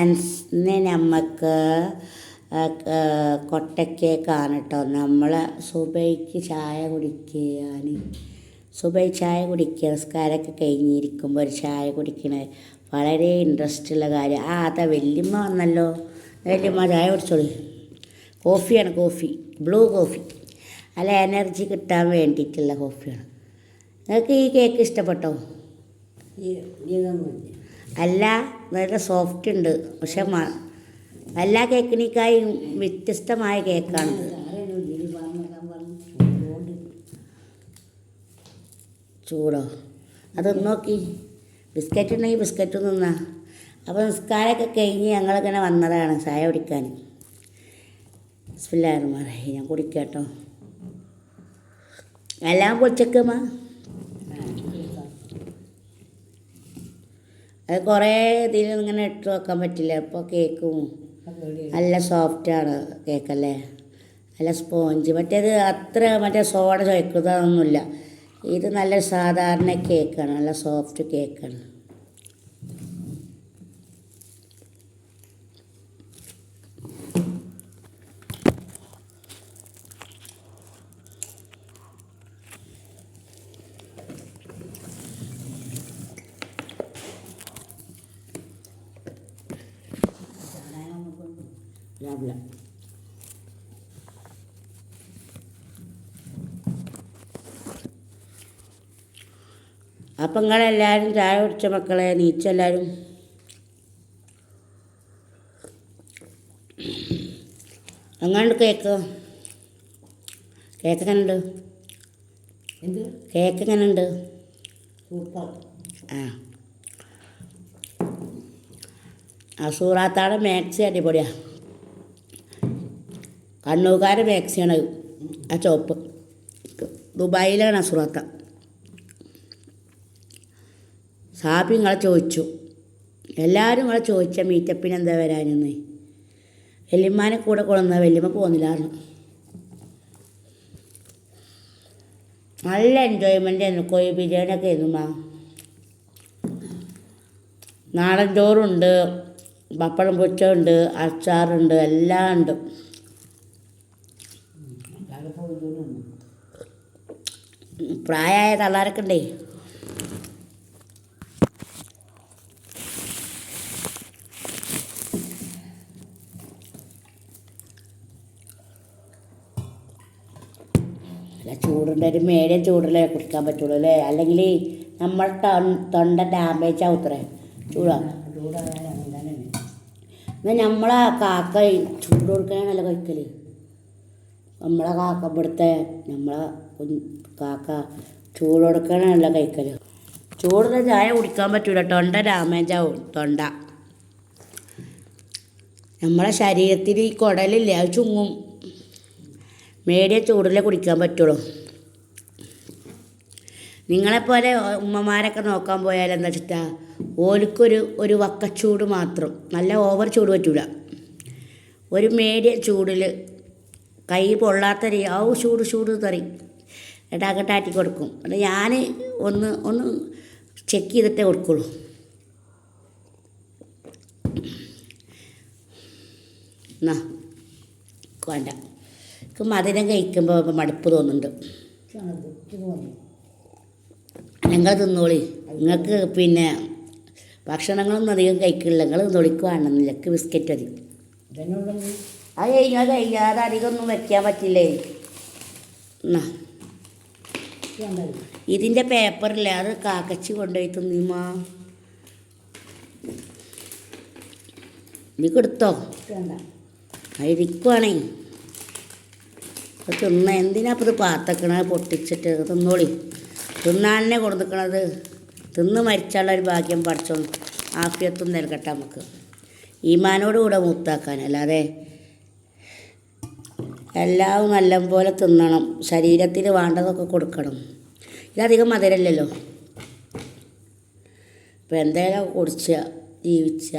ഇന്ന് നമുക്ക് കൊട്ടക്കേക്കാണ് കേട്ടോ നമ്മൾ സുബൈക്ക് ചായ കുടിക്കാൻ സുബൈ ചായ കുടിക്കുക നിസ്കാരമൊക്കെ കഴിഞ്ഞിരിക്കുമ്പോൾ ഒരു ചായ കുടിക്കണേ. വളരെ ഇൻട്രസ്റ്റ് ഉള്ള കാര്യം. ആ അതാ വല്യമ്മ വന്നല്ലോ. വല്യമ്മ ചായ കുടിച്ചോളൂ. കോഫിയാണ് കോഫി ബ്ലൂ കോഫി. അല്ല എനർജി കിട്ടാൻ വേണ്ടിയിട്ടുള്ള കോഫിയാണ്. നിങ്ങൾക്ക് ഈ കേക്ക് ഇഷ്ടപ്പെട്ടോ? അല്ല നല്ല സോഫ്റ്റ് ഉണ്ട്. പക്ഷെ എല്ലാ കേക്കിനേക്കായും വ്യത്യസ്തമായ കേക്കാണ് ചൂടോ? അതൊന്ന് നോക്കി. ബിസ്ക്കറ്റ് ഉണ്ടെങ്കിൽ ബിസ്ക്കറ്റ് നിന്നാ അപ്പോൾ നിസ്കാരമൊക്കെ കഴിഞ്ഞ് ഞങ്ങളിങ്ങനെ വന്നതാണ് ചായ കുടിക്കാൻ. ബിസ്മില്ലാഹിർറഹ്മാനിർ റഹീം. ഞാൻ കുടിക്കട്ടോ. എല്ലാം പൊളിച്ചേക്കമ്മ അത് കുറേ ഇതിൽ ഇങ്ങനെ ഇട്ട് വെക്കാൻ പറ്റില്ല. ഇപ്പോൾ കേക്കും. നല്ല സോഫ്റ്റാണ് കേക്കല്ലേ? നല്ല സ്പോഞ്ച് മറ്റേത് അത്ര മറ്റേ സോഡ ചോയ്ക്കുന്നതൊന്നുമില്ല ഇത് നല്ല സാധാരണ കേക്കാണ്. നല്ല സോഫ്റ്റ് കേക്കാണ്. രാവിലെ അപ്പം നിങ്ങളെല്ലാവരും ചായ കുടിച്ച മക്കളെ നീച്ചെല്ലാവരും എങ്ങാണ്ട് കേക്ക്? കേക്ക് എങ്ങനെയുണ്ട് എന്ത്? കേക്ക് എങ്ങനെയുണ്ട് സൂപ്പർ. ആ. ആ സൂറാത്താടെ മാക്സി അടിപൊളിയാണ് കണ്ണൂക്കാരുടെ മാക്സിയാണ് ആ ചോപ്പ് ദുബായിലാണ് അസുറാത്ത. സാബി നിങ്ങളെ ചോദിച്ചു. എല്ലാവരും നിങ്ങളെ ചോദിച്ച മീറ്റപ്പിന് എന്താ വരാനെന്ന്. വല്യമ്മാനെ കൂടെ കൊള്ളുന്ന വല്യമ്മ പോകുന്നില്ലായിരുന്നു നല്ല എൻജോയ്മെന്റ് ആയിരുന്നു. കോഴി ബിരിയാണി ഒക്കെ ആയിരുന്നു മാ നാടൻ ചോറുണ്ട് പപ്പടം പൊച്ചുണ്ട് അച്ചാറുണ്ട് എല്ലാം ഉണ്ട്. പ്രായമായ തള്ളാരൊക്കെ ഉണ്ടേ അല്ല ചൂടുണ്ട് ഒരു മേടിയം ചൂടല്ലേ കുടിക്കാൻ പറ്റുള്ളൂ അല്ലേ? അല്ലെങ്കിൽ നമ്മൾ തൊണ്ട ഡാമേജ് ആവത്രേ ചൂടാ. എന്നാൽ നമ്മളെ കാക്ക ചൂട് കൊടുക്കാനല്ല കഴിക്കൽ? നമ്മളെ കാക്ക ഇവിടുത്തെ നമ്മളെ കാക്ക ചൂട് കൊടുക്കാനല്ല കഴിക്കൽ. ചൂടുള്ള ചായ കുടിക്കാൻ പറ്റൂല. തൊണ്ട ഡാമേജ് ആവും തൊണ്ട. നമ്മളെ ശരീരത്തിൽ ഈ കുടലില്ല അത് ചുങ്ങും. മേടിയ ചൂടിലേ കുടിക്കാൻ പറ്റുള്ളൂ. നിങ്ങളെപ്പോലെ ഉമ്മമാരൊക്കെ നോക്കാൻ പോയാൽ എന്താ വെച്ചിട്ടാ? ഓലിക്കൊരു ഒരു വക്കച്ചൂട് മാത്രം. നല്ല ഓവർ ചൂട് പറ്റൂല. ഒരു മേടിയ ചൂടിൽ കൈ പൊള്ളാത്ത രീ ഔ ചൂട് ചൂട് തറി ഇടാക്കട്ടാറ്റി കൊടുക്കും. അത് ഞാൻ ഒന്ന് ഒന്ന് ചെക്ക് ചെയ്തിട്ടേ കൊടുക്കുള്ളൂ. എന്നാ വേണ്ട. എനിക്ക് മധുരം കഴിക്കുമ്പോൾ മടുപ്പ് തോന്നുന്നുണ്ട്. നിങ്ങൾ തിന്നോളി. നിങ്ങൾക്ക് പിന്നെ ഭക്ഷണങ്ങളൊന്നും അധികം കഴിക്കില്ല. നിങ്ങൾ തൊളിക്കുവാണെന്നില്ല ബിസ്ക്കറ്റ് ഇതന്നുണ്ടെങ്കിൽ അത് കഴിഞ്ഞാൽ കഴിയാതെ അധികം ഒന്നും വെക്കാൻ പറ്റില്ലേ? എന്നാ ഇതിന്റെ പേപ്പറില്ലേ? അത് കാക്കച്ചി കൊണ്ടുപോയി തിന്നിമാ നീ കൊടുത്തോ? വേണ്ട. അതിരിക്കുവാണേ അത് തിന്ന. എന്തിനാ അപ്പോൾ ഇത് പാത്തക്കണത് പൊട്ടിച്ചിട്ട്? തിന്നോളി. തിന്നാനെ കൊടുക്കണത് തിന്ന് മരിച്ചാലുള്ള ഒരു ഭാഗ്യം പഠിച്ചോ ആഫിയത്തും നൽകട്ടെ നമുക്ക്. ഈമാനോട് കൂടെ മൂത്താക്കാൻ. അല്ലാതെ എല്ലാം നല്ലപോലെ തിന്നണം. ശരീരത്തിന് വേണ്ടതൊക്കെ കൊടുക്കണം. ഇതധികം മധുരമല്ലല്ലോ ഇപ്പം എന്തായാലും കുടിച്ച ജീവിച്ച.